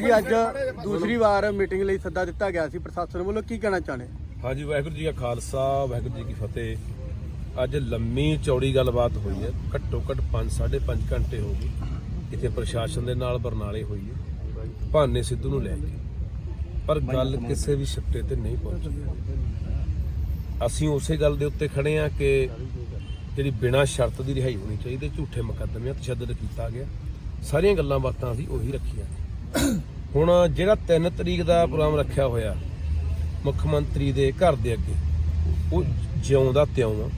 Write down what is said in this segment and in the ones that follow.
ਜੀ ਅੱਜ ਦੂਸਰੀ ਵਾਰ ਮੀਟਿੰਗ ਲਈ ਸੱਦਾ ਦਿੱਤਾ ਗਿਆ ਸੀ ਪ੍ਰਸ਼ਾਸਨ ਵੱਲੋਂ? ਕੀ ਕਹਿਣਾ ਚਾਹੁੰਦੇ? ਹਾਂਜੀ, ਵਾਹਿਗੁਰੂ ਜੀ ਕਾ ਖਾਲਸਾ, ਵਾਹਿਗੁਰੂ ਜੀ ਕੀ ਫਤਿਹ। ਅੱਜ ਲੰਮੀ ਚੌੜੀ ਗੱਲਬਾਤ ਹੋਈ ਹੈ। ਘੱਟੋ ਘੱਟ 5 5.5 ਘੰਟੇ ਹੋ ਗਏ। ਇੱਥੇ ਪ੍ਰਸ਼ਾਸਨ ਦੇ ਨਾਲ ਬਰਨਾਲੇ ਹੋਈ ਹੈ। ਭਾਨੇ ਸਿੱਧੂ ਨੂੰ ਲੈ ਕੇ। ਪਰ ਗੱਲ ਕਿਸੇ ਵੀ ਸਿੱਟੇ ਤੇ ਨਹੀਂ ਪਹੁੰਚੀ। ਅਸੀਂ ਉਸੇ ਗੱਲ ਦੇ ਉੱਤੇ ਖੜੇ ਆ ਕਿ ਜਿਹੜੀ ਬਿਨਾਂ ਸ਼ਰਤ ਦੀ ਰਿਹਾਈ ਹੋਣੀ ਚਾਹੀਦੀ, ਝੂਠੇ ਮੁਕੱਦਮਿਆਂ ਤਸ਼ੱਦਦ ਕੀਤਾ ਗਿਆ। ਸਾਰੀਆਂ ਗੱਲਾਂ ਬਾਤਾਂ ਅਸੀਂ ਉਹੀ ਰੱਖੀਆਂ ਹੁਣ ਜਿਹੜਾ 3 ਤਰੀਕ ਦਾ ਪ੍ਰੋਗਰਾਮ ਰੱਖਿਆ ਹੋਇਆ ਮੁੱਖ ਮੰਤਰੀ ਦੇ ਘਰ ਦੇ ਅੱਗੇ ਉਹ ਜਿਉਂਦਾ ਤਿਉਂ ਆ।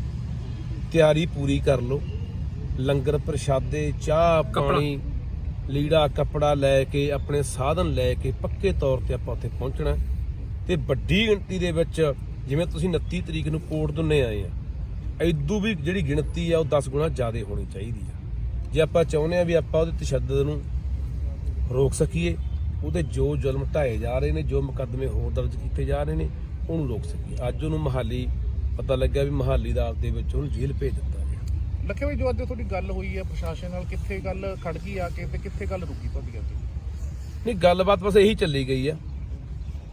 ਤਿਆਰੀ ਪੂਰੀ ਕਰ ਲਓ। ਲੰਗਰ ਪ੍ਰਸ਼ਾਦੇ ਚਾਹ ਪਾਣੀ ਲੀੜਾ ਕੱਪੜਾ ਲੈ ਕੇ ਆਪਣੇ ਸਾਧਨ ਲੈ ਕੇ ਪੱਕੇ ਤੌਰ ਤੇ ਆਪਾਂ ਉੱਥੇ ਪਹੁੰਚਣਾ। ਤੇ ਵੱਡੀ ਗਿਣਤੀ ਦੇ ਵਿੱਚ ਜਿਵੇਂ ਤੁਸੀਂ 29 ਤਰੀਕ ਨੂੰ ਕੋਟ ਦੁੰਨੇ ਆਏ ਆ ਐਦੂ ਵੀ ਜਿਹੜੀ ਗਿਣਤੀ ਆ ਉਹ 10 ਗੁਣਾ ਜ਼ਿਆਦਾ ਹੋਣੀ ਚਾਹੀਦੀ ਆ। ਜੇ ਆਪਾਂ ਚਾਹੁੰਦੇ ਆ ਵੀ ਆਪਾਂ ਉਹਦੇ ਤਸ਼ੱਦਦ ਨੂੰ ਰੋਕ ਸਕੀਏ ਉਹਦੇ ਜੋ ਜ਼ੁਲਮ ਢਾਏ ਜਾ ਰਹੇ ਨੇ ਜੋ ਮੁਕੱਦਮੇ ਹੋਰ ਦਰਜ ਕੀਤੇ ਜਾ ਰਹੇ ਨੇ ਉਹਨੂੰ ਰੋਕ ਸਕੀਏ। ਅੱਜ ਉਹਨੂੰ ਮਹਾਲੀ ਪਤਾ ਲੱਗਿਆ ਵੀ ਮਹਾਲੀ ਦਾ ਦੇ ਵਿੱਚ ਉਹਨੂੰ ਜੇਲ੍ਹ ਭੇਜ ਦਿੱਤਾ ਗਿਆ। ਲੱਖੇ ਭਾਈ ਜੋ ਅੱਜ ਤੁਹਾਡੀ ਗੱਲ ਹੋਈ ਹੈ ਪ੍ਰਸ਼ਾਸਨ ਨਾਲ ਕਿੱਥੇ ਗੱਲ ਖੜ ਗਈ ਆ ਕੇ ਤੇ ਕਿੱਥੇ ਗੱਲ ਰੁਕੀ ਤੁਹਾਡੀ ਗੱਲ ਨਹੀਂ ਗੱਲਬਾਤ ਬਸ ਇਹੀ ਚੱਲੀ ਗਈ ਆ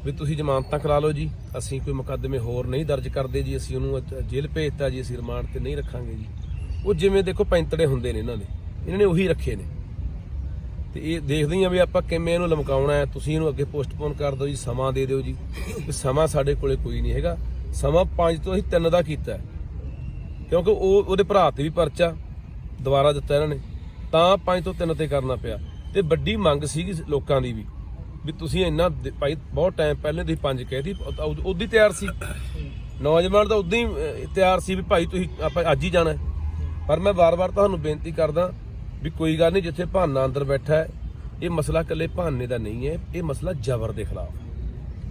ਵੀ ਤੁਸੀਂ ਜ਼ਮਾਨਤਾਂ ਕਰਾ ਲਓ ਜੀ। ਅਸੀਂ ਕੋਈ ਮੁਕੱਦਮੇ ਹੋਰ ਨਹੀਂ ਦਰਜ ਕਰਦੇ ਜੀ। ਅਸੀਂ ਉਹਨੂੰ ਜੇਲ੍ਹ ਭੇਜਤਾ ਜੀ। ਅਸੀਂ ਰਿਮਾਂਡ ਤੇ ਨਹੀਂ ਰੱਖਾਂਗੇ ਜੀ। ਉਹ ਜਿਵੇਂ ਦੇਖੋ ਪੈਂਤੜੇ ਹੁੰਦੇ ਨੇ ਇਹਨਾਂ ਦੇ। ਇਹਨਾਂ ਨੇ ਉਹੀ ਰੱਖੇ ਨੇ। ਤੇ ਇਹ ਦੇਖਦੇ ਹਾਂ ਵੀ ਆਪਾਂ ਕਿਵੇਂ ਇਹਨੂੰ ਲਮਕਾਉਣਾ ਹੈ। ਤੁਸੀਂ ਇਹਨੂੰ ਅੱਗੇ ਪੋਸਟਪੋਨ ਕਰ ਦਿਓ ਜੀ, ਸਮਾਂ ਦੇ ਦਿਓ ਜੀ। ਵੀ ਸਮਾਂ ਸਾਡੇ ਕੋਲੇ ਕੋਈ ਨਹੀਂ ਹੈਗਾ। ਸਮਾਂ 5 ਤੋਂ ਅਸੀਂ 3 ਦਾ ਕੀਤਾ ਕਿਉਂਕਿ ਉਹ ਉਹਦੇ ਭਰਾ ਤੇ ਵੀ ਪਰਚਾ, ਦੁਬਾਰਾ ਦਿੱਤਾ ਇਹਨਾਂ ਨੇ। ਤਾਂ 5 ਤੋਂ 3 ਤੇ ਕਰਨਾ ਪਿਆ। ਤੇ ਵੱਡੀ ਮੰਗ ਸੀਗੀ ਲੋਕਾਂ ਦੀ ਵੀ ਵੀ ਤੁਸੀਂ ਇੰਨਾ ਦ- ਭਾਈ ਬਹੁਤ ਟਾਈਮ ਪਹਿਲੇ ਤੁਸੀਂ ਪੰਜ ਕਹਿਤੀ ਉਦੋਂ ਹੀ ਤਿਆਰ ਸੀ। ਨੌਜਵਾਨ ਤਾਂ ਉਦੋਂ ਹੀ ਤਿਆਰ ਸੀ ਵੀ ਭਾਈ ਤੁਸੀਂ ਆਪਾਂ ਅੱਜ ਹੀ ਜਾਣਾ ਪਰ ਮੈਂ ਵਾਰ-ਵਾਰ ਤੁਹਾਨੂੰ ਬੇਨਤੀ ਕਰਦਾ ਵੀ ਕੋਈ ਗੱਲ ਨਹੀਂ ਜਿੱਥੇ ਭਾਨਾ ਅੰਦਰ ਬੈਠਾ ਹੈ ਇਹ ਮਸਲਾ ਇਕੱਲੇ ਭਾਨੇ ਦਾ ਨਹੀਂ ਹੈ ਇਹ ਮਸਲਾ ਜ਼ਬਰ ਦੇ ਖਿਲਾਫ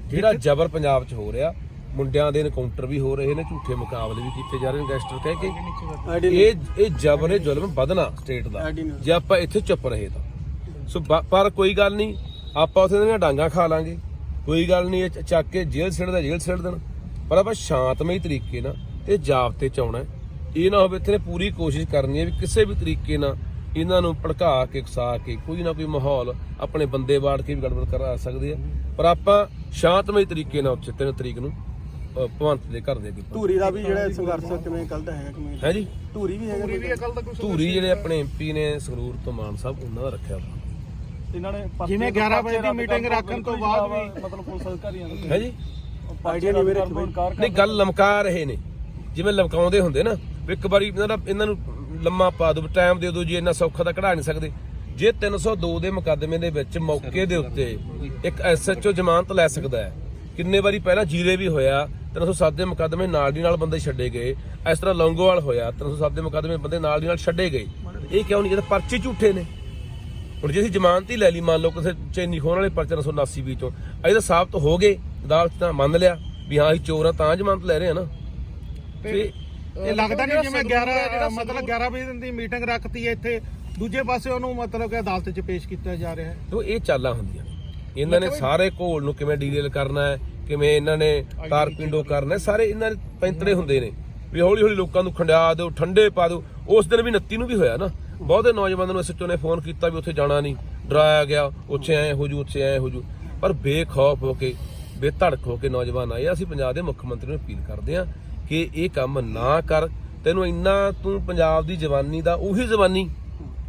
ਜਿਹੜਾ ਜ਼ਬਰ ਪੰਜਾਬ 'ਚ ਹੋ ਰਿਹਾ ਮੁੰਡਿਆਂ ਦੇ ਐਨਕਾਊਂਟਰ ਵੀ ਹੋ ਰਹੇ ਨੇ ਝੂਠੇ ਮੁਕਾਬਲੇ ਵੀ ਕੀਤੇ ਜਾ ਰਹੇ ਨੇ ਗੈਂਗਸਟਰ ਕਹਿ ਕੇ। ਇਹ ਇਹ ਜ਼ਬਰ ਇਹ ਜ਼ੁਲਮ ਵਧਣਾ ਸਟੇਟ ਦਾ। ਜੇ ਆਪਾਂ ਇੱਥੇ ਚੁੱਪ ਰਹੇ ਤਾਂ। ਸੋ ਬ- ਪਰ ਕੋਈ ਗੱਲ ਨਹੀਂ ਆਪਾਂ ਉਥੇ ਦੀਆਂ ਡਾਂਗਾ ਖਾ ਲਾਂਗੇ। ਕੋਈ ਗੱਲ ਨਹੀਂ ਇਹ ਚੱਕ ਕੇ ਜੇਲ੍ਹ ਸਿੱਟ ਦਾ ਜੇਲ੍ਹ ਸਿੱਟ ਦੇਣ। ਪਰ ਆਪਾਂ ਸ਼ਾਂਤਮਈ ਤਰੀਕੇ ਨਾਲ ਤੇ ਜਾਬਤੇ ਚ ਆਉਣਾ ਹੈ। ਇਹ ਨਾ ਹੋਵੇ ਇੱਥੇ ਨੇ ਪੂਰੀ ਕੋਸ਼ਿਸ਼ ਕਰਨੀ ਹੈ ਵੀ ਕਿਸੇ ਵੀ ਤਰੀਕੇ ਨਾਲ ਇਹਨਾਂ ਨੂੰ ਭੜਕਾ ਕੇ ਉਕਸਾ ਕੇ ਕੋਈ ਨਾ ਕੋਈ ਮਾਹੌਲ ਆਪਣੇ ਬੰਦੇ ਬਾੜ ਕੇ ਵੀ ਗੜਬੜ ਕਰਾ ਸਕਦੇ ਆ ਪਰ ਆਪਾਂ ਸ਼ਾਂਤਮਈ ਤਰੀਕੇ ਨਾਲ ਉੱਥੇ 3 ਤਰੀਕ ਨੂੰ ਅ, ਭਗਵੰਤ ਦੇ ਘਰ ਦੇ ਅੱਗੇ ਧੂਰੀ ਦਾ ਵੀ ਜਿਹੜਾ ਸੰਘਰਸ਼ ਕਿਵੇਂ ਕੱਲਦਾ ਹੈ ਕਿਵੇਂ? ਹੈ ਜੀ? ਧੂਰੀ ਵੀ ਹੈਗਾ ਪੂਰੀ ਵੀ ਅਕਲ ਦਾ ਕੋਈ ਧੂਰੀ ਜਿਹੜੇ ਆਪਣੇ ਐਮਪੀ ਨੇ ਸੰਗਰੂਰ ਤੋਂ ਮਾਨ ਸਾਹਿਬ ਉਹਨਾਂ ਦਾ ਰੱਖਿਆ ਹੋਇਆ। ਇਹਨਾਂ ਨੇ ਜਿਵੇਂ 11 ਵਜੇ ਦੀ ਮੀਟਿੰਗ ਰੱਖਣ ਤੋਂ ਬਾਅਦ ਵੀ ਮਤਲਬ ਪੁਲਿਸ ਅਧਿਕਾਰੀਆਂ ਨੇ ਹੈ ਜੀ? ਆਈਡੀਆ ਨਹੀਂ ਮੇਰੇ ਕੋਲ। ਨਹੀਂ ਗੱਲ ਲਮਕਾ ਰਹੇ ਨੇ। ਜਿਵੇਂ ਲਮਕਾਉਂਦੇ ਹੁੰਦੇ ਨਾ ਵੀ ਇੱਕ ਵਾਰੀ ਇਹਨਾਂ ਦਾ ਇਹਨਾਂ ਨੂੰ ਲੰਮਾ ਪਾ ਦਿਓ ਟਾਈਮ ਦੇ ਦਿਓ ਜੀ, ਇੰਨਾ ਸੌਖਾ ਤਾਂ ਕਢਾ ਨਹੀਂ ਸਕਦੇ। ਜੇ 302 ਦੇ ਮੁਕੱਦਮੇ ਦੇ ਵਿੱਚ ਮੌਕੇ ਦੇ ਉੱਤੇ ਇੱਕ ਐਸਐਚਓ ਜ਼ਮਾਨਤ ਲੈ ਸਕਦਾ ਹੈ, ਕਿੰਨੇ ਵਾਰੀ ਪਹਿਲਾਂ ਜੀਰੇ ਵੀ ਹੋਇਆ 307 ਦੇ ਮੁਕੱਦਮੇ ਨਾਲ ਦੀ ਨਾਲ ਬੰਦੇ ਛੱਡੇ ਗਏ, ਇਸ ਤਰ੍ਹਾਂ ਲੌਂਗੋਵਾਲ ਹੋਇਆ 307 ਦੇ ਮੁਕੱਦਮੇ ਬੰਦੇ ਨਾਲ ਦੀ ਨਾਲ ਛੱਡੇ ਗਏ। ਇਹ ਕਿਉਂ ਨਹੀਂ? ਜਦੋਂ ਪਰਚੇ ਝੂਠੇ ਨੇ। ਹੁਣ ਜੇ ਅਸੀਂ ਜ਼ਮਾਨਤ ਹੀ ਲੈ ਲਈ, ਮੰਨ ਲਓ ਕਿਸੇ ਚੈਨੀ ਖੋਣ ਵਾਲੇ ਪਰਚੇ 979 ਵਿੱਚੋਂ ਇਹ ਤਾਂ ਸਾਬਤ ਹੋ ਗਏ, ਅਦਾਲਤ ਤਾਂ ਮੰਨ ਲਿਆ ਵੀ ਹਾਂ, ਅਸੀਂ ਚੋਰ ਆ ਤਾਂ ਜ਼ਮਾਨਤ ਲੈ ਰਹੇ ਆ ਨਾ। ਤੇ ਇਹ ਲੱਗਦਾ ਨਹੀਂ ਜਿਵੇਂ 11 ਮਤਲਬ 11 ਵਜੇ ਦੀ ਮੀਟਿੰਗ ਰੱਖਤੀ ਹੈ ਇੱਥੇ। ਦੂਜੇ ਪਾਸੇ ਉਹਨੂੰ ਮਤਲਬ ਕਿ ਅਦਾਲਤ 'ਚ ਪੇਸ਼ ਕੀਤਾ ਜਾ ਰਿਹਾ ਹੈ। ਤੋ ਇਹ ਚਾਲਾਂ ਹੁੰਦੀਆਂ ਨੇ। ਇਹਨਾਂ ਨੇ ਸਾਰੇ ਘੋਲ ਨੂੰ ਕਿਵੇਂ ਡੀਲ ਕਰਨਾ ਹੈ ਕਿਵੇਂ ਇਹਨਾਂ ਨੇ ਤਾਰ ਪਿੰਡੋ ਕਰਨਾ ਹੈ, ਸਾਰੇ ਇਹਨਾਂ ਦੇ ਪੈਂਤੜੇ ਹੁੰਦੇ ਨੇ। ਵੀ ਹੌਲੀ ਹੌਲੀ ਲੋਕਾਂ ਨੂੰ ਖੰਡਿਆ ਦਿਓ ਠੰਡੇ ਪਾ ਦਿਓ। ਉਸ ਦਿਨ ਵੀ 29 ਨੂੰ ਵੀ ਹੋਇਆ ਨਾ। ਬਹੁਤੇ ਨੌਜਵਾਨਾਂ ਨੂੰ ਐਸਐਚਓ ਨੇ ਫੋਨ ਕੀਤਾ ਵੀ ਉੱਥੇ ਜਾਣਾ ਨਹੀਂ। ਡਰਾਇਆ ਗਿਆ ਉੱਥੇ ਐ ਹੋ ਜੂ ਉੱਥੇ ਐ ਹੋ ਜੂ। ਪਰ ਬੇਖੌਫ ਹੋ ਕੇ ਬੇਧੜਕ ਹੋ ਕੇ ਨੌਜਵਾਨ ਆਏ। ਅਸੀਂ ਪੰਜਾਬ ਦੇ ਮੁੱਖ ਮੰਤਰੀ ਨੂੰ ਅਪੀਲ ਕਰਦੇ ਹਾਂ ਕਿ ਇਹ ਕੰਮ ਨਾ ਕਰ। ਤੈਨੂੰ ਇੰਨਾ ਤੂੰ ਪੰਜਾਬ ਦੀ ਜਵਾਨੀ ਦਾ ਉਹੀ ਜਵਾਨੀ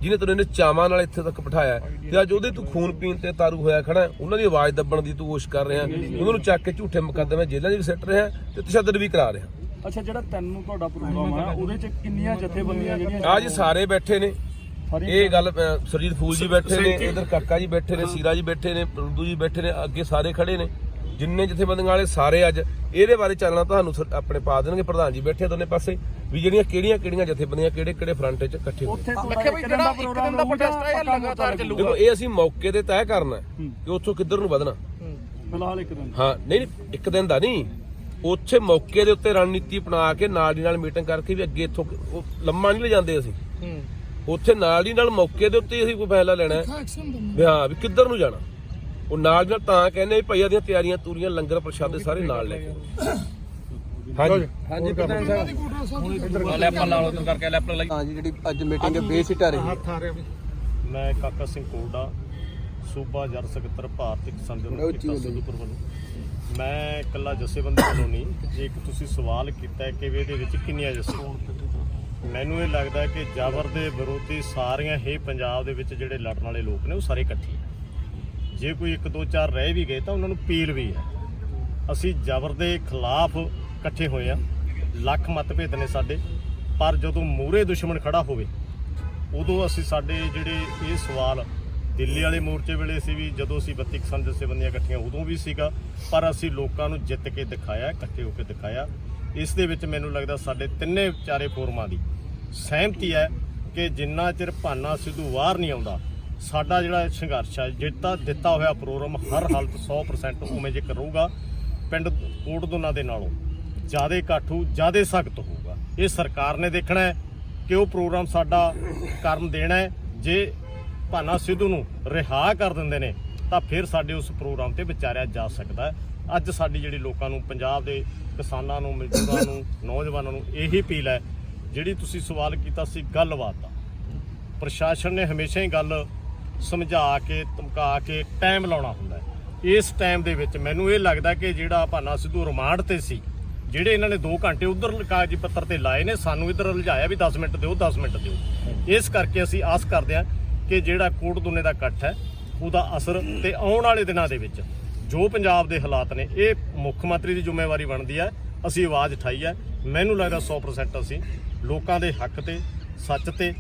ਜਿਹਨੇ ਤੈਨੂੰ ਇਹਨੇ ਚਾਵਾਂ ਨਾਲ ਇੱਥੇ ਤੱਕ ਬਿਠਾਇਆ ਤੇ ਅੱਜ ਉਹਦੇ ਤੂੰ ਖੂਨ ਪੀਣ ਤੇ ਤਾਰੂ ਹੋਇਆ ਖੜਾ ਉਹਨਾਂ ਦੀ ਆਵਾਜ਼ ਦੱਬਣ ਦੀ ਤੂੰ ਕੋਸ਼ਿਸ਼ ਕਰ ਰਿਹਾ ਉਹਨਾਂ ਨੂੰ ਚੱਕ ਕੇ ਝੂਠੇ ਮੁਕੱਦਮੇ ਜੇਲ੍ਹਾਂ 'ਚ ਵੀ ਸਿੱਟ ਰਿਹਾ ਤੇ ਤਸ਼ੱਦਦ ਵੀ ਕਰਾ ਰਿਹਾ। ਅੱਛਾ ਜਿਹੜਾ ਤੈਨੂੰ ਤੁਹਾਡਾ ਪ੍ਰੋਗਰਾਮ ਆ ਉਹਦੇ ਚ ਕਿੰਨੀਆਂ ਜਥੇਬੰਦੀਆਂ ਜਿਹੜੀਆਂ ਆ ਜੀ ਸਾਰੇ ਬੈਠੇ ਨੇ। ਇਹ ਗੱਲ ਸਰਜੀਤ ਫੂਲ ਜੀ ਬੈਠੇ ਨੇ ਇਧਰ ਕਾਕਾ ਜੀ ਬੈਠੇ ਨੇ ਸੀਰਾ ਜੀ ਬੈਠੇ ਨੇ ਪ੍ਰੰਦੂ ਜੀ ਬੈਠੇ ਨੇ ਅੱਗੇ ਸਾਰੇ ਖੜੇ ਨੇ। ਜਿੰਨੇ ਜਥੇਬੰਦੀਆਂ ਵਾਲੇ ਸਾਰੇ ਅੱਜ ਇਹਦੇ ਬਾਰੇ ਚੱਲਣਾ ਤੁਹਾਨੂੰ ਆਪਣੇ ਪਾ ਦੇਣਗੇ। ਪ੍ਰਧਾਨ ਜੀ ਬੈਠੇ ਦੋਨੇ ਪਾਸੇ ਵੀ ਜਿਹੜੀਆਂ ਕਿਹੜੀਆਂ ਕਿਹੜੀਆਂ ਜਥੇਬੰਦੀਆਂ ਕਿਹੜੇ ਕਿਹੜੇ ਫਰੰਟ 'ਚ ਇਕੱਠੇ ਹੋਏ। ਉੱਥੇ ਲੱਖੇ ਭਾਈ ਜਿਹੜਾ ਇੱਕ ਦਿਨ ਦਾ ਪ੍ਰੋਟੈਸਟ ਹੈ ਇਹ ਲਗਾਤਾਰ ਚੱਲੂਗਾ। ਦੇਖੋ ਇਹ ਅਸੀਂ ਮੌਕੇ ਤੇ ਤੈਅ ਕਰਨਾ ਹੈ ਕਿ ਉੱਥੋਂ ਕਿੱਧਰ ਨੂੰ ਵਧਣਾ। ਫਿਲਹਾਲ ਇੱਕ ਦਿਨ। ਹਾਂ ਨਹੀਂ ਨਹੀਂ, ਇੱਕ ਦਿਨ ਦਾ ਨਹੀਂ। ਉੱਥੇ ਮੌਕੇ ਦੇ ਉੱਤੇ ਰਣਨੀਤੀ ਬਣਾ ਕੇ ਨਾਲ ਦੀ ਨਾਲ ਮੀਟਿੰਗ ਕਰਕੇ ਵੀ ਅੱਗੇ ਇੱਥੋਂ ਉਹ ਲੰਮਾ ਨਹੀਂ ਲੈ ਜਾਂਦੇ ਅਸੀਂ। ਹੂੰ। ਉੱਥੇ ਨਾਲ ਦੀ ਨਾਲ ਮੌਕੇ ਦੇ ਉੱਤੇ ਹੀ ਅਸੀਂ ਕੋਈ ਫੈਸਲਾ ਲੈਣਾ ਹੈ। ਵੀ ਹਾਂ ਵੀ ਕਿੱਧਰ ਨੂੰ ਜਾਣਾ। ਉਹ ਨਾਲ ਦੀ ਨਾਲ ਤਾਂ ਕਹਿੰਦੇ ਭਈਆ ਦੀਆਂ ਤਿਆਰੀਆਂ ਤੂਰੀਆਂ ਲੰਗਰ ਪ੍ਰਸ਼ਾਦੇ ਸਾਰੇ ਨਾਲ ਲੈ ਕੇ ਹਾਂਜੀ। ਹਾਂਜੀ। ਪ੍ਰਧਾਨ ਸਾਹਿਬ ਲੈਪਾਂ ਲਾ ਲਓ ਕਰਕੇ ਲੈਪਾਂ ਲਾਈ। ਹਾਂ ਜੀ ਜਿਹੜੀ ਅੱਜ ਮੀਟਿੰਗ ਬੇਸਿਟਾ ਰਹੀ ਹੱਥ ਆ ਰਿਹਾ ਵੀ। ਮੈਂ ਕਾਕਾ ਸਿੰਘ ਕੋਲਡਾ ਸੂਬਾ ਜਰ ਸਕੱਤਰ ਭਾਰਤੀ ਕਿਸਾਨ ਜਨਰਲ ਕੀਤਾ ਸਿੱਧੂਪੁਰ ਵੱਲੋਂ। ਮੈਂ ਇਕੱਲਾ ਜਥੇਬੰਦੀ ਵੱਲੋਂ ਨਹੀਂ ਜੇ ਇੱਕ ਤੁਸੀਂ ਸਵਾਲ ਕੀਤਾ ਕਿ ਵੀ ਇਹਦੇ ਵਿੱਚ ਕਿੰਨੀਆਂ ਜਥੇ ਮੈਨੂੰ ਇਹ ਲੱਗਦਾ ਕਿ ਜ਼ਬਰ ਦੇ ਵਿਰੋਧੀ ਸਾਰੀਆਂ ਹੀ ਪੰਜਾਬ ਦੇ ਵਿੱਚ ਜਿਹੜੇ ਲੜਨ ਵਾਲੇ ਲੋਕ ਨੇ ਉਹ ਸਾਰੇ ਇਕੱਠੇ। ਜੇ ਕੋਈ ਇੱਕ ਦੋ ਚਾਰ ਰਹਿ ਵੀ ਗਏ ਤਾਂ ਉਹਨਾਂ ਨੂੰ ਪੀਲ ਵੀ ਹੈ। ਅਸੀਂ ਜ਼ਬਰ ਦੇ ਖਿਲਾਫ ਇਕੱਠੇ ਹੋਏ ਆ ਲੱਖ ਮਤਭੇਦ ਨੇ ਸਾਡੇ। ਪਰ ਜਦੋਂ ਮੂਰੇ ਦੁਸ਼ਮਣ ਖੜਾ ਹੋਵੇ, ਉਦੋਂ ਅਸੀਂ ਸਾਡੇ ਜਿਹੜੇ ਇਹ ਸਵਾਲ ਦਿੱਲੀ ਵਾਲੇ ਮੋਰਚੇ ਵੇਲੇ ਸੀ ਵੀ ਜਦੋਂ ਅਸੀਂ 32 ਕਿਸਾਨ ਜਥੇਬੰਦੀਆਂ ਇਕੱਠੀਆਂ, ਉਦੋਂ ਵੀ ਸੀਗਾ। ਪਰ ਅਸੀਂ ਲੋਕਾਂ ਨੂੰ ਜਿੱਤ ਕੇ ਦਿਖਾਇਆ, ਇਕੱਠੇ ਹੋ ਕੇ ਦਿਖਾਇਆ। ਇਸ ਦੇ ਵਿੱਚ ਮੈਨੂੰ ਲੱਗਦਾ ਸਾਡੇ ਤਿੰਨੇ ਚਾਰੇ ਫੋਰਮਾਂ ਦੀ ਸਹਿਮਤੀ ਹੈ ਕਿ ਜਿੰਨਾ ਚਿਰ ਭਾਨਾ ਸਿੱਧੂ ਬਾਹਰ ਨਹੀਂ ਆਉਂਦਾ ਸਾਡਾ ਜਿਹੜਾ ਸੰਘਰਸ਼ ਹੈ ਜਿੱਤਾ ਦਿੱਤਾ ਹੋਇਆ ਪ੍ਰੋਗਰਾਮ ਹਰ ਹਾਲਤ 100% ਉਵੇਂ ਜੇ ਕਰੂਗਾ, ਪਿੰਡ ਕੋਟ ਕੋਟਦੋਨਾ ਦੇ ਨਾਲੋਂ ਜ਼ਿਆਦਾ ਕਾਠੂ ਜ਼ਿਆਦਾ ਸਖਤ ਹੋਊਗਾ। ਇਹ ਸਰਕਾਰ ਨੇ ਦੇਖਣਾ ਹੈ ਕਿ ਉਹ ਪ੍ਰੋਗਰਾਮ ਸਾਡਾ ਕਰਨ ਦੇਣਾ ਹੈ। ਜੇ ਭਾਨਾ ਸਿੱਧੂ ਨੂੰ ਰਿਹਾ ਕਰ ਦਿੰਦੇ ਨੇ, ਤਾਂ ਫਿਰ ਸਾਡੇ ਉਸ ਪ੍ਰੋਗਰਾਮ ਤੇ ਵਿਚਾਰਿਆ ਜਾ ਸਕਦਾ ਅੱਜ ਸਾਡੀ ਜਿਹੜੀ ਲੋਕਾਂ ਨੂੰ, ਪੰਜਾਬ ਦੇ ਕਿਸਾਨਾਂ ਨੂੰ, ਮਜ਼ਦੂਰਾਂ ਨੂੰ, ਨੌਜਵਾਨਾਂ ਨੂੰ ਇਹੀ ਅਪੀਲ ਹੈ, ਜਿਹੜੀ ਤੁਸੀਂ ਸਵਾਲ ਕੀਤਾ ਸੀ, ਗੱਲਬਾਤ ਦਾ ਪ੍ਰਸ਼ਾਸਨ ਨੇ ਹਮੇਸ਼ਾ ਹੀ ਗੱਲ ਸਮਝਾ ਕੇ, ਧਮਕਾ ਕੇ ਟਾਈਮ ਲਾਉਣਾ ਹੁੰਦਾ ਇਸ ਟਾਈਮ ਦੇ ਵਿੱਚ ਮੈਨੂੰ ਇਹ ਲੱਗਦਾ ਕਿ ਜਿਹੜਾ ਭਾਨਾ ਸਿੱਧੂ ਰਿਮਾਂਡ ਤੇ ਸੀ, ਜਿਹੜੇ ਇਹਨਾਂ ਨੇ 2 ਘੰਟੇ ਉਧਰ ਕਾਗਜ਼ ਪੱਤਰ ਤੇ ਲਾਏ ਨੇ, ਸਾਨੂੰ ਇਧਰ ਲਿਜਾਇਆ ਵੀ 10 ਮਿੰਟ ਦਿਓ 10 ਮਿੰਟ ਦਿਓ। ਇਸ ਕਰਕੇ ਅਸੀਂ ਆਸ ਕਰਦੇ ਹਾਂ ਕਿ ਜਿਹੜਾ ਕੋਟ ਦੁਨੇ ਦਾ ਇਕੱਠ ਹੈ, ਉਹਦਾ ਅਸਰ ਤੇ ਆਉਣ ਵਾਲੇ ਦਿਨਾਂ ਦੇ ਵਿੱਚ ਜੋ ਪੰਜਾਬ ਦੇ ਹਾਲਾਤ ਨੇ, ਇਹ ਮੁੱਖ ਮੰਤਰੀ ਦੀ ਜ਼ਿੰਮੇਵਾਰੀ ਬਣਦੀ ਹੈ, ਅਸੀਂ ਆਵਾਜ਼ ਉਠਾਈ ਹੈ। ਮੈਨੂੰ ਲੱਗਦਾ 100% ਅਸੀਂ ਲੋਕਾਂ ਦੇ ਹੱਕ ਤੇ, ਸੱਚ ਤੇ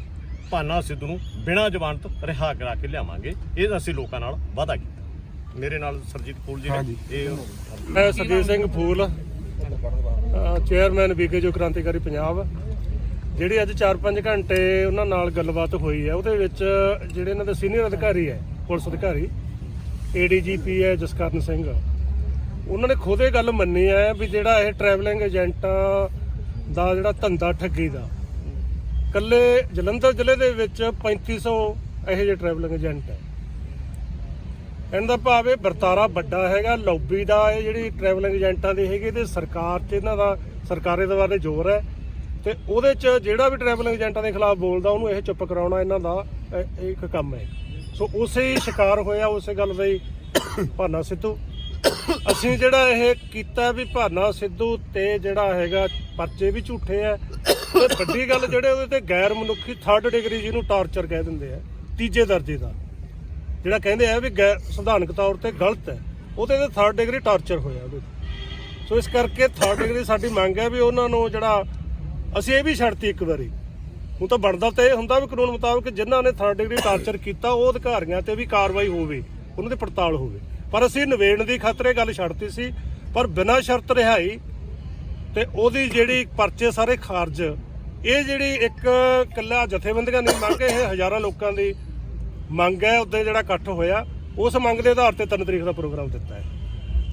ਭਾਨਾ ਸਿੱਧੂ ਨੂੰ ਬਿਨਾਂ ਜ਼ਮਾਨਤ ਰਿਹਾ ਕਰਾ ਕੇ ਲਿਆਵਾਂਗੇ। ਇਹ ਅਸੀਂ ਲੋਕਾਂ ਨਾਲ ਵਾਅਦਾ ਕੀਤਾ। ਮੇਰੇ ਨਾਲ ਸਰਜੀਤ ਫੂਲ ਜੀ ਨੇ। ਇਹ ਮੈਂ ਸਰਜੀਤ ਸਿੰਘ ਫੂਲ ਚੇਅਰਮੈਨ ਬੀਕੇ ਜੋ ਕ੍ਰਾਂਤੀਕਾਰੀ ਪੰਜਾਬ। ਜਿਹੜੀ ਅੱਜ 4-5 ਘੰਟੇ ਉਹਨਾਂ ਨਾਲ ਗੱਲਬਾਤ ਹੋਈ ਹੈ ਉਹਦੇ ਵਿੱਚ ਜਿਹੜੇ ਇਹਨਾਂ ਦੇ ਸੀਨੀਅਰ ਅਧਿਕਾਰੀ ਹੈ ਪੁਲਿਸ ਅਧਿਕਾਰੀ ਏਡੀਜੀਪੀ ਹੈ ਜਸਕਰਨ ਸਿੰਘ। ਉਹਨਾਂ ਨੇ ਖੁਦ ਇਹ ਗੱਲ ਮੰਨੀ ਹੈ ਵੀ ਜਿਹੜਾ ਇਹ ਟਰੈਵਲਿੰਗ ਏਜੰਟਾਂ ਦਾ ਜਿਹੜਾ ਧੰਦਾ ਠੱਗੀ ਦਾ ਕੱਲੇ ਜਲੰਧਰ ਜ਼ਿਲ੍ਹੇ ਦੇ ਵਿੱਚ 3500 ਇਹੋ ਜਿਹੇ ਟਰੈਵਲਿੰਗ ਏਜੰਟ ਹੈ। ਇਹਨਾਂ ਦਾ ਭਾਵ ਇਹ ਵਰਤਾਰਾ ਵੱਡਾ ਹੈਗਾ ਲੌਬੀ ਦਾ ਇਹ ਜਿਹੜੀ ਟਰੈਵਲਿੰਗ ਏਜੰਟਾਂ ਦੀ ਹੈਗੀ ਤੇ ਸਰਕਾਰ 'ਚ ਇਹਨਾਂ ਦਾ, ਸਰਕਾਰੇ ਬਾਰੇ ਜ਼ੋਰ ਹੈ ਤੇ ਉਹਦੇ 'ਚ ਜਿਹੜਾ ਵੀ ਟਰੈਵਲਿੰਗ ਏਜੰਟਾਂ ਦੇ ਖਿਲਾਫ ਬੋਲਦਾ ਉਹਨੂੰ ਇਹ ਚੁੱਪ ਕਰਾਉਣਾ ਇਹਨਾਂ ਦਾ ਇੱਕ ਕੰਮ ਹੈ। ਸੋ ਉਸੇ ਸ਼ਿਕਾਰ ਹੋਇਆ, ਉਸੇ ਗੱਲ ਦਾ ਹੀ ਭਾਨਾ ਸਿੱਧੂ। ਅਸੀਂ ਜਿਹੜਾ ਇਹ ਕੀਤਾ ਵੀ ਭਾਨਾ ਸਿੱਧੂ ਤੇ ਜਿਹੜਾ ਹੈਗਾ ਪਰਚੇ ਵੀ ਝੂਠੇ ਆ ਤੇ ਵੱਡੀ ਗੱਲ ਜਿਹੜੇ ਉਹਦੇ ਤੇ ਗੈਰ ਮਨੁੱਖੀ ਥਰਡ ਡਿਗਰੀ ਜਿਹਨੂੰ ਟਾਰਚਰ ਕਹਿ ਦਿੰਦੇ ਆ, ਤੀਜੇ ਦਰਜੇ ਦਾ, ਜਿਹੜਾ ਕਹਿੰਦੇ ਆ ਵੀ ਗੈਰ ਸੰਵਿਧਾਨਕ ਤੌਰ ਤੇ ਗਲਤ ਹੈ, ਉਹਦੇ ਤੇ ਥਰਡ ਡਿਗਰੀ ਟਾਰਚਰ ਹੋਇਆ ਉਹਦੇ ਤੇ। ਸੋ ਇਸ ਕਰਕੇ ਥਰਡ ਡਿਗਰੀ ਸਾਡੀ ਮੰਗ ਹੈ ਵੀ ਉਹਨਾਂ ਨੂੰ ਜਿਹੜਾ, ਅਸੀਂ ਇਹ ਵੀ ਛੱਡਤੀ ਇੱਕ ਵਾਰੀ ਹੁਣ ਤਾਂ ਬਣਦਾ ਤਾਂ ਇਹ ਹੁੰਦਾ ਵੀ ਕਾਨੂੰਨ ਮੁਤਾਬਕ ਜਿਨ੍ਹਾਂ ਨੇ ਥਰਡ ਡਿਗਰੀ ਟਾਰਚਰ ਕੀਤਾ, ਉਹ ਅਧਿਕਾਰੀਆਂ ਤੇ ਵੀ ਕਾਰਵਾਈ ਹੋਵੇ, ਉਹਨਾਂ ਦੀ ਪੜਤਾਲ ਹੋਵੇ ਪਰ ਅਸੀਂ ਨਿਵੇੜਨ ਦੀ ਖਾਤਰ ਗੱਲ ਛੱਡਤੀ ਸੀ, ਪਰ ਬਿਨਾਂ ਸ਼ਰਤ ਰਿਹਾਈ ਤੇ ਉਹਦੀ ਜਿਹੜੀ ਪਰਚੇ ਸਾਰੇ ਖਾਰਜ, ਇਹ ਜਿਹੜੀ ਇੱਕ ਕੱਲਾ ਜਥੇਬੰਦੀਆਂ ਨਹੀਂ ਮੰਗ ਇਹ ਹਜ਼ਾਰਾਂ ਲੋਕਾਂ ਦੀ ਮੰਗ ਹੈ ਉਦੋਂ ਜਿਹੜਾ ਇਕੱਠ ਹੋਇਆ, ਉਸ ਮੰਗ ਦੇ ਆਧਾਰ ਤੇ 3 ਤਰੀਕ ਦਾ ਪ੍ਰੋਗਰਾਮ ਦਿੱਤਾ ਹੈ।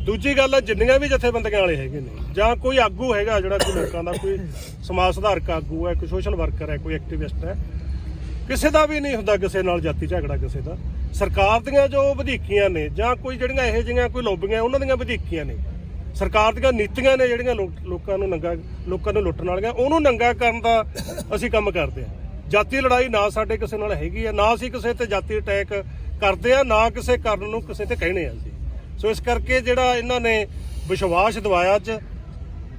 ਦੂਜੀ ਗੱਲ ਜਿੰਨੀਆਂ ਵੀ ਜਥੇਬੰਦੀਆਂ ਵਾਲੇ ਹੈਗੇ ਨੇ, ਜਾਂ ਕੋਈ ਆਗੂ ਹੈਗਾ ਜਿਹੜਾ ਕੋਈ ਲੋਕਾਂ ਦਾ ਕੋਈ ਸਮਾਜ ਸੁਧਾਰਕ ਆਗੂ ਹੈ, ਕੋਈ ਸੋਸ਼ਲ ਵਰਕਰ ਹੈ, ਕੋਈ ਐਕਟਿਵਿਸਟ ਹੈ, ਕਿਸੇ ਦਾ ਵੀ ਨਹੀਂ ਹੁੰਦਾ ਕਿਸੇ ਨਾਲ ਜਾਤੀ ਝਗੜਾ ਕਿਸੇ ਦਾ। ਸਰਕਾਰ ਦੀਆਂ ਜੋ ਵਧੀਕੀਆਂ ਨੇ, ਜਾਂ ਕੋਈ ਜਿਹੜੀਆਂ ਇਹੋ ਜਿਹੀਆਂ ਕੋਈ ਲੋਬੀਆਂ ਉਹਨਾਂ ਦੀਆਂ ਵਧੀਕੀਆਂ ਨੇ। ਸਰਕਾਰ ਦੀਆਂ ਨੀਤੀਆਂ ਨੇ ਜਿਹੜੀਆਂ ਲੋਕ- ਲੋਕਾਂ ਨੂੰ ਨੰਗਾ ਲੋਕਾਂ ਨੂੰ ਲੁੱਟਣ ਵਾਲੀਆਂ, ਉਹਨੂੰ ਨੰਗਾ ਕਰਨ ਦਾ ਅਸੀਂ ਕੰਮ ਕਰਦੇ ਹਾਂ। ਜਾਤੀ ਲੜਾਈ ਨਾ ਸਾਡੇ ਕਿਸੇ ਨਾਲ ਹੈਗੀ ਆ, ਨਾ ਅਸੀਂ ਕਿਸੇ ਤੇ ਜਾਤੀ ਅਟੈਕ ਕਰਦੇ ਆ ਨਾ ਕਿਸੇ ਕਰਨ ਨੂੰ ਕਿਸੇ ਤੇ ਕਹਿਣੇ ਆ ਅਸੀਂ। ਸੋ ਇਸ ਕਰਕੇ ਜਿਹੜਾ ਇਹਨਾਂ ਨੇ ਵਿਸ਼ਵਾਸ ਦਿਵਾਇਆ ਅੱਜ,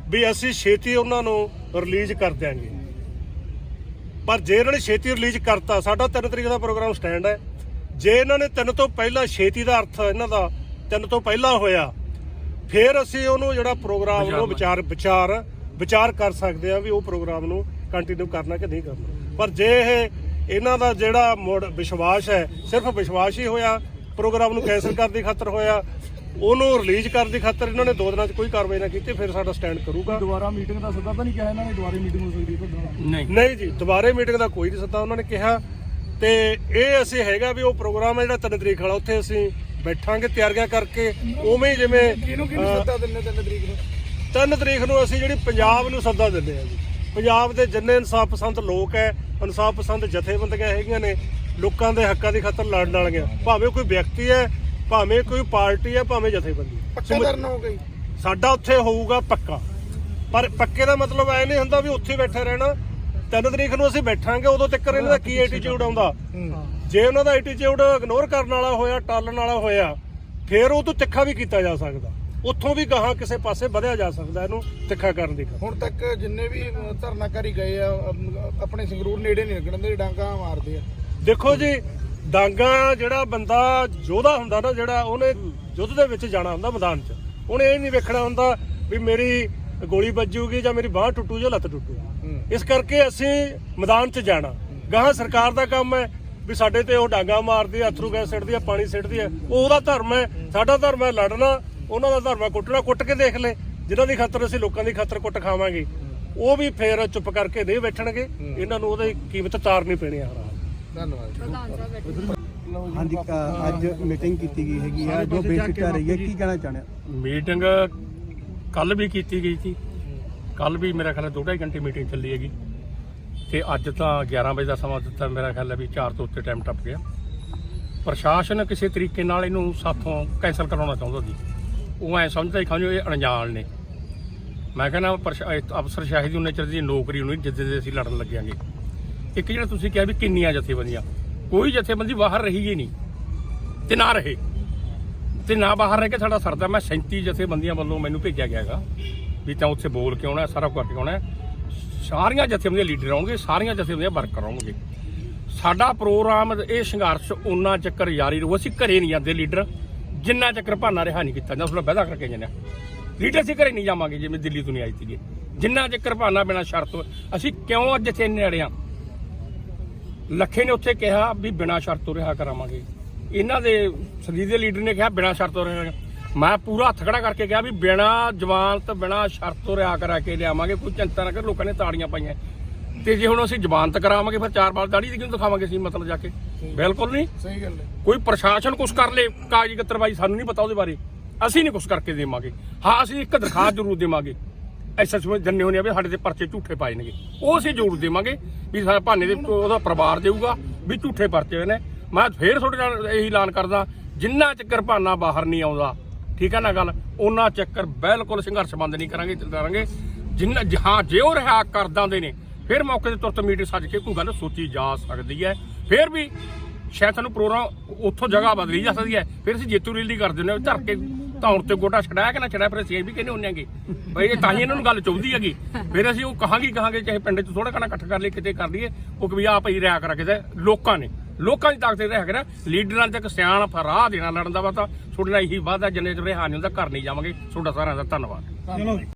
ਵੀ ਅਸੀਂ ਛੇਤੀ ਉਹਨਾਂ ਨੂੰ ਰਿਲੀਜ਼ ਕਰ ਦਿਆਂਗੇ। ਪਰ ਜੇ ਇਹਨਾਂ ਨੇ ਛੇਤੀ ਰਿਲੀਜ਼ ਕਰਤਾ, ਸਾਡਾ 3 ਤਰੀਕ ਦਾ ਪ੍ਰੋਗਰਾਮ ਸਟੈਂਡ ਹੈ। ਜੇ ਇਹਨਾਂ ਨੇ ਤਿੰਨ ਤੋਂ ਪਹਿਲਾਂ ਛੇਤੀ ਦਾ ਅਰਥ ਇਹਨਾਂ ਦਾ ਤਿੰਨ ਤੋਂ ਪਹਿਲਾਂ ਹੋਇਆ ਫਿਰ ਅਸੀਂ ਉਹਨੂੰ ਜਿਹੜਾ ਪ੍ਰੋਗਰਾਮ ਨੂੰ ਵਿਚਾਰ ਵਿਚਾਰ ਵਿਚਾਰ ਕਰ ਸਕਦੇ ਆ ਵੀ ਉਹ ਪ੍ਰੋਗਰਾਮ ਨੂੰ ਕੰਟੀਨਿਊ ਕਰਨਾ ਕਿ ਨਹੀਂ ਕਰਨਾ। ਪਰ ਜੇ ਇਹ ਇਹਨਾਂ ਦਾ ਜਿਹੜਾ ਮੁੜ ਵਿਸ਼ਵਾਸ ਹੈ ਸਿਰਫ ਵਿਸ਼ਵਾਸ ਹੀ ਹੋਇਆ ਪ੍ਰੋਗਰਾਮ ਨੂੰ ਕੈਨਸਲ ਕਰਨ ਦੀ ਖਾਤਰ ਹੋਇਆ ਉਹਨੂੰ ਰਿਲੀਜ਼ ਕਰਨ ਦੀ ਖਾਤਰ ਇਹਨਾਂ ਨੇ ਦੋ ਦਿਨਾਂ 'ਚ ਕੋਈ ਕਾਰਵਾਈ ਨਾ ਕੀਤੀ ਫਿਰ ਸਾਡਾ ਸਟੈਂਡ ਕਰੂਗਾ। ਦੁਬਾਰਾ ਮੀਟਿੰਗ ਦਾ ਸੱਦਾ ਤਾਂ ਨਹੀਂ ਕਿਹਾ ਇਹਨਾਂ ਨੇ ਦੁਬਾਰਾ ਮੀਟਿੰਗ ਹੋ ਸਕਦੀ ਹੈ ਤੁਹਾਡੇ ਨਾਲ ਨਹੀਂ। ਜੀ ਦੁਬਾਰੇ ਮੀਟਿੰਗ ਦਾ ਕੋਈ ਨਹੀਂ ਸੱਦਾ ਉਹਨਾਂ ਨੇ ਕਿਹਾ। ਤੇ ਇਹ ਅਸੀਂ ਹੈਗਾ ਵੀ ਉਹ ਪ੍ਰੋਗਰਾਮ ਹੈ ਜਿਹੜਾ 3 ਤਰੀਕ ਵਾਲਾ ਉੱਥੇ ਅਸੀਂ ਬੈਠਾਂਗੇ ਤਿਆਰੀਆਂ ਕਰਕੇ ਉਵੇਂ ਹੀ ਜਿਵੇਂ ਕਿਹਨੂੰ ਕਿਹਨੂੰ ਸੱਦਾ ਦਿੰਨੇ 3 ਤਰੀਕ ਨੂੰ? 3 ਤਰੀਕ ਨੂੰ ਅਸੀਂ ਜਿਹੜੀ ਪੰਜਾਬ ਨੂੰ ਸੱਦਾ ਦਿੰਦੇ ਆ ਜੀ। ਪੰਜਾਬ ਦੇ ਜਿੰਨੇ ਇਨਸਾਫ ਪਸੰਦ ਲੋਕ ਹੈ ਇਨਸਾਫ ਪਸੰਦ ਜਥੇਬੰਦੀਆਂ ਹੈਗੀਆਂ ਨੇ ਲੋਕਾਂ ਦੇ ਹੱਕਾਂ ਦੀ ਖਾਤਰ ਲੜਨ ਵਾਲੀਆਂ। ਭਾਵੇਂ ਕੋਈ ਵਿਅਕਤੀ ਹੈ ਭਾਵੇਂ ਕੋਈ ਪਾਰਟੀ ਹੈ ਭਾਵੇਂ ਜਥੇਬੰਦੀ। ਪੱਕਾ ਕਰਨਾ ਹੋ ਗਈ ਸਾਡਾ ਉੱਥੇ ਹੋਊਗਾ ਪੱਕਾ। ਪਰ ਪੱਕੇ ਦਾ ਮਤਲਬ ਐ ਨਹੀਂ ਹੁੰਦਾ ਵੀ ਉੱਥੇ ਬੈਠੇ ਰਹਿਣਾ। ਤਿੰਨ ਤਰੀਕ ਨੂੰ ਅਸੀਂ ਬੈਠਾਂਗੇ ਉਦੋਂ ਤੱਕ ਇਹਨਾਂ ਦਾ ਕੀ ਐਟੀਟਿਊਡ ਆਉਂਦਾ? ਜੇ ਉਹਨਾਂ ਦਾ ਐਟੀਟਿਊਡ ਇਗਨੋਰ ਕਰਨ ਵਾਲਾ ਹੋਇਆ ਟਾਲਣ ਵਾਲਾ ਹੋਇਆ ਫਿਰ ਉਹ ਤੋਂ ਤਿੱਖਾ ਵੀ ਕੀਤਾ ਜਾ ਸਕਦਾ। ਉੱਥੋਂ ਵੀ ਗਾਹਾਂ ਕਿਸੇ ਪਾਸੇ ਵਧਿਆ ਜਾ ਸਕਦਾ ਇਹਨੂੰ ਤਿੱਖਾ ਕਰਨ ਦੀ। ਹੁਣ ਤੱਕ ਜਿੰਨੇ ਵੀ ਧਰਨਾਕਾਰੀ ਗਏ ਆ ਆਪਣੇ ਸੰਗਰੂਰ ਨੇੜੇ ਨਹੀਂ ਲੱਗਣ ਦੇ ਡਾਂਗਾ ਮਾਰਦੇ ਆ। ਦੇਖੋ ਜੀ ਡਾਂਗਾ ਜਿਹੜਾ ਬੰਦਾ ਯੋਧਾ ਹੁੰਦਾ ਨਾ ਜਿਹੜਾ ਉਹਨੇ ਯੁੱਧ ਦੇ ਵਿੱਚ ਜਾਣਾ ਹੁੰਦਾ ਮੈਦਾਨ 'ਚ। ਉਹਨੇ ਇਹ ਨਹੀਂ ਵੇਖਣਾ ਹੁੰਦਾ ਵੀ ਮੇਰੀ ਗੋਲੀ ਵੱਜੂਗੀ ਜਾਂ ਮੇਰੀ ਬਾਹ ਟੁੱਟੂ ਜਾਂ ਲੱਤ ਟੁੱਟੂ। ਇਸ ਕਰਕੇ ਅਸੀਂ ਮੈਦਾਨ 'ਚ ਜਾਣਾ। ਗਾਹਾਂ ਸਰਕਾਰ ਦਾ ਕੰਮ ਹੈ ਵੀ ਸਾਡੇ ਤੇ ਉਹ ਡਾਂਗਾ ਮਾਰਦੀ ਆ ਅਥਰੂ ਗੈਸ ਸਿੱਟਦੀ ਆ ਪਾਣੀ ਸਿੱਟਦੀ ਆ। ਉਹ ਉਹਦਾ ਧਰਮ ਹੈ ਸਾਡਾ ਧਰਮ ਹੈ ਲੜਨਾ ਉਹਨਾਂ ਦਾ ਧਰਮ ਹੈ ਕੁੱਟਣਾ ਕੁੱਟ ਕੇ ਦੇਖ ਲੈ। ਜਿਨ੍ਹਾਂ ਦੀ ਖਾਤਰ ਅਸੀਂ ਲੋਕਾਂ ਦੀ ਖਾਤਰ ਕੁੱਟ ਖਾਵਾਂਗੇ। ਉਹ ਵੀ ਫੇਰ ਚੁੱਪ ਕਰਕੇ ਨਹੀਂ ਬੈਠਣਗੇ। ਇਹਨਾਂ ਨੂੰ ਉਹਦੀ ਕੀਮਤ ਤਾਰਨੀ ਪੈਣੀ ਆ ਹਰ ਹਾਲ। ਧੰਨਵਾਦ ਹਾਂਜੀ ਅੱਜ ਮੀਟਿੰਗ ਕੀਤੀ ਗਈ ਹੈਗੀ ਆ। ਜੋ ਬੇਸਿਕ ਆ ਰਹੀ ਹੈ ਕੀ ਕਹਿਣਾ ਚਾਹੁੰਦੇ ਮੀਟਿੰਗ ਕੱਲ ਵੀ ਕੀਤੀ ਗਈ ਸੀ। ਕੱਲ ਵੀ ਮੇਰਾ ਖਿਆਲ ਹੈ ਦੋ ਢਾਈ ਘੰਟੇ ਮੀਟਿੰਗ ਚੱਲੀ ਹੈਗੀ। ਤੇ ਅੱਜ ਤਾਂ 11 ਵਜੇ ਦਾ ਸਮਾਂ ਦਿੱਤਾ, ਮੇਰਾ ਖਿਆਲ ਹੈ ਵੀ 4 ਤੋਂ ਉੱਤੇ ਟਾਈਮ ਟੱਪ ਗਿਆ। ਪ੍ਰਸ਼ਾਸਨ ਕਿਸੇ ਤਰੀਕੇ ਨਾਲ ਇਹਨੂੰ ਸਾਥੋਂ ਕੈਂਸਲ ਕਰਾਉਣਾ ਚਾਹੁੰਦਾ ਸੀ। ਉਹ ਐ ਸਮਝਦਾ ਸੀ ਖਾਂਜੋ ਇਹ ਅਣਜਾਣ ਨੇ। ਮੈਂ ਕਹਿੰਦਾ, ਪ੍ਰਸ਼ਾ- ਇਹ ਅਫਸਰ ਸ਼ਾਹੀ ਦੀ ਉਹਨੇ ਚਿਰ ਦੀ ਨੌਕਰੀ ਉਹਨੂੰ ਜਿੱਦੇ ਦੇ ਅਸੀਂ ਲੜਨ ਲੱਗਿਆਂਗੇ। ਇੱਕ ਜਿਹੜਾ ਤੁਸੀਂ ਕਿਹਾ ਵੀ ਕਿੰਨੀਆਂ ਜਥੇਬੰਦੀਆਂ, ਕੋਈ ਜਥੇਬੰਦੀ ਬਾਹਰ ਰਹੀ ਹੀ ਨਹੀਂ, ਤੇ ਨਾ ਰਹੇ। ਤੇ ਨਾ ਬਾਹਰ ਰਹਿ ਕੇ ਸਾਡਾ ਸਰਦਾ। ਮੈਂ 37 ਜਥੇਬੰਦੀਆਂ ਵੱਲੋਂ ਮੈਨੂੰ ਭੇਜਿਆ ਗਿਆ ਹੈਗਾ ਵੀ ਤਾਂ ਉੱਥੇ ਬੋਲ ਕੇ ਆਉਣਾ, ਸਾਰਾ ਕੁਝ ਕਰਕੇ ਆਉਣਾ। ਸਾਰੀਆਂ ਜਥੇਬੰਦੀਆਂ ਲੀਡਰ ਆਉਣਗੇ, ਸਾਰੀਆਂ ਜਥੇਬੰਦੀਆਂ ਵਰਕਰ ਆਉਣਗੇ। ਸਾਡਾ ਪ੍ਰੋਗਰਾਮ ਇਹ ਸੰਘਰਸ਼ ਉਹਨਾਂ ਚੱਕਰ ਜਾਰੀ ਰਹੂ, ਅਸੀਂ ਘਰੇ ਨਹੀਂ ਜਾਂਦੇ ਲੀਡਰ। ਜਿੰਨਾ ਚੱਕਰ ਭਾਨਾ ਰਿਹਾ ਨਹੀਂ ਕੀਤਾ ਜਾਂ ਵਾਅਦਾ ਕਰਕੇ ਜਾਂਦੇ ਲੀਡਰ ਅਸੀਂ ਘਰੇ ਨਹੀਂ ਜਾਵਾਂਗੇ, ਜਿਵੇਂ ਦਿੱਲੀ ਤੋਂ ਨਹੀਂ ਆਈ ਸੀਗੇ। ਜਿੰਨਾ ਚੱਕਰ ਭਾਨਾ ਬਿਨਾ ਸ਼ਰਤ ਅਸੀਂ ਕਿਉਂ ਅੱਜ ਇੱਥੇ ਨੇੜੇ ਆ ਲੱਖੇ ਨੇ ਉੱਥੇ ਕਿਹਾ ਵੀ ਬਿਨਾ ਸ਼ਰਤ ਤੋਂ ਰਿਹਾ ਕਰਾਵਾਂਗੇ ਇਹਨਾਂ ਦੇ ਸਦੀ ਦੇ ਲੀਡਰ ਨੇ ਕਿਹਾ, ਬਿਨਾ ਸ਼ਰਤ ਤੋਂ ਰਿਹਾ ਮੈਂ ਪੂਰਾ ਹੱਥ ਖੜਾ ਕਰਕੇ ਕਿਹਾ ਵੀ ਬਿਨਾ ਜ਼ਮਾਨਤ ਬਿਨਾ ਸ਼ਰਤ ਤੋਂ ਰਿਹਾ ਕਰਾ ਕੇ ਲਿਆਵਾਂਗੇ ਕੋਈ ਚਿੰਤਾ ਨਾ ਕਰ ਲੋਕਾਂ ਨੇ ਤਾੜੀਆਂ ਪਾਈਆਂ। ਤੇ ਜੇ ਹੁਣ ਅਸੀਂ ਜ਼ਮਾਨਤ ਕਰਾਵਾਂਗੇ ਫਿਰ ਚਾਰ ਬਾਲ ਦਾੜੀ ਦੀ ਕਿਉਂ ਦਿਖਾਵਾਂਗੇ ਅਸੀਂ ਮਤਲਬ ਜਾ ਕੇ? ਬਿਲਕੁਲ ਨਹੀਂ। ਸਹੀ ਗੱਲ ਹੈ। ਕੋਈ ਪ੍ਰਸ਼ਾਸਨ ਕੁਛ ਕਰ ਲੇ ਕਾਗਜ਼ੀ ਕਤਰਵਾਈ ਸਾਨੂੰ ਨਹੀਂ ਪਤਾ ਉਹਦੇ ਬਾਰੇ। ਅਸੀਂ ਨਹੀਂ ਕੁਛ ਕਰਕੇ ਦੇਵਾਂਗੇ। ਹਾਂ ਅਸੀਂ ਇੱਕ ਦਰਖਾਸਤ ਜ਼ਰੂਰ ਦੇਵਾਂਗੇ। ਐਸਐਸਓ ਜੰਨੇ ਹੋਣੇ ਆ ਵੀ ਸਾਡੇ ਤੇ ਪਰਚੇ ਝੂਠੇ ਪਾਏ ਨੇਗੇ। ਉਹ ਅਸੀਂ ਜ਼ਰੂਰ ਦੇਵਾਂਗੇ ਵੀ ਸਾਡੇ ਭਾਨੇ ਦੇ ਉਹਦਾ ਪਰਿਵਾਰ ਦੇਊਗਾ ਵੀ ਝੂਠੇ ਪਰਚੇ ਨੇ। ਮੈਂ ਫੇਰ ਤੁਹਾਡੇ ਨਾਲ ਇਹੀ ਐਲਾਨ ਕਰਦਾ ਜਿੰਨਾ ਚੱਕਰ ਭਾਨਾ ਬਾਹਰ ਨਹੀਂ ਆਉਂਦਾ ਠੀਕ ਹੈ ਨਾ ਗੱਲ? ਉਹਨਾਂ ਚੱਕਰ ਬਿਲਕੁਲ ਸੰਘਰਸ਼ ਬੰਦ ਨਹੀਂ ਕਰਾਂਗੇ ਕਰਾਂਗੇ। ਜਿੰਨਾ ਹਾਂ, ਜੇ ਉਹ ਰਿਹਾ ਕਰ ਦਿੰਦੇ ਨੇ, ਫਿਰ ਮੌਕੇ ਤੇ ਤੁਰਤ ਮੀਟਿੰਗ ਸੱਜ ਕੇ ਕੋਈ ਗੱਲ ਸੋਚੀ ਜਾ ਸਕਦੀ ਹੈ। ਫਿਰ ਵੀ ਸ਼ਾਇਦ ਸਾਨੂੰ ਪ੍ਰੋਗਰਾਮ ਉੱਥੋਂ ਜਗ੍ਹਾ ਬਦਲੀ ਜਾ ਸਕਦੀ ਹੈ। ਫਿਰ ਅਸੀਂ ਜੇਤੂ ਰੈਲੀ ਕਰ ਦਿੰਦੇ ਹਾਂ ਧਰ ਕੇ ਧੌਣ ਤੇ ਗੋਡਾ ਛੜਾਇਆ ਕਿ ਨਾ ਛੜਾਇਆ ਫਿਰ ਅਸੀਂ ਇਹ ਵੀ ਕਹਿੰਦੇ ਹੁੰਦੇ ਆਂਗੇ ਬਈ ਇਹ ਤਾਂ ਹੀ ਇਹਨਾਂ ਨੂੰ ਗੱਲ ਚਾਹੁੰਦੀ ਹੈਗੀ। ਫਿਰ ਅਸੀਂ ਉਹ ਕਹਾਂਗੇ ਕਹਾਂਗੇ, ਚਾਹੇ ਪਿੰਡ 'ਚ ਥੋੜਾ ਕਣਾ ਇਕੱਠ ਕਰ ਲਈ ਕਿਤੇ ਕਰ ਲਈਏ। ਉਹ ਕਿ ਵੀ ਆ ਭਈ ਰਿਆ ਕਰਾ ਕਿਤੇ ਲੋਕਾਂ ਨੇ। ਲੋਕਾਂ ਦੀ ਤਾਕਤ ਤੇ ਰਹਿ ਕੇ ਨਾ। ਲੀਡਰਾਂ ਤੇ ਇੱਕ ਸਿਆਣ ਰਾਹ ਦੇਣਾ, ਲੜਨ ਦਾ ਵਾ ਤਾਂ ਤੁਹਾਡੇ ਨਾਲ ਇਹੀ ਵਾਅਦਾ, ਜਿੰਨੇ ਚ ਰਿਹਾ ਨਹੀਂ ਹੁੰਦਾ, ਘਰ ਨਹੀਂ ਜਾਵਾਂਗੇ। ਤੁਹਾਡਾ ਸਾਰਿਆਂ ਦਾ ਧੰਨਵਾਦ।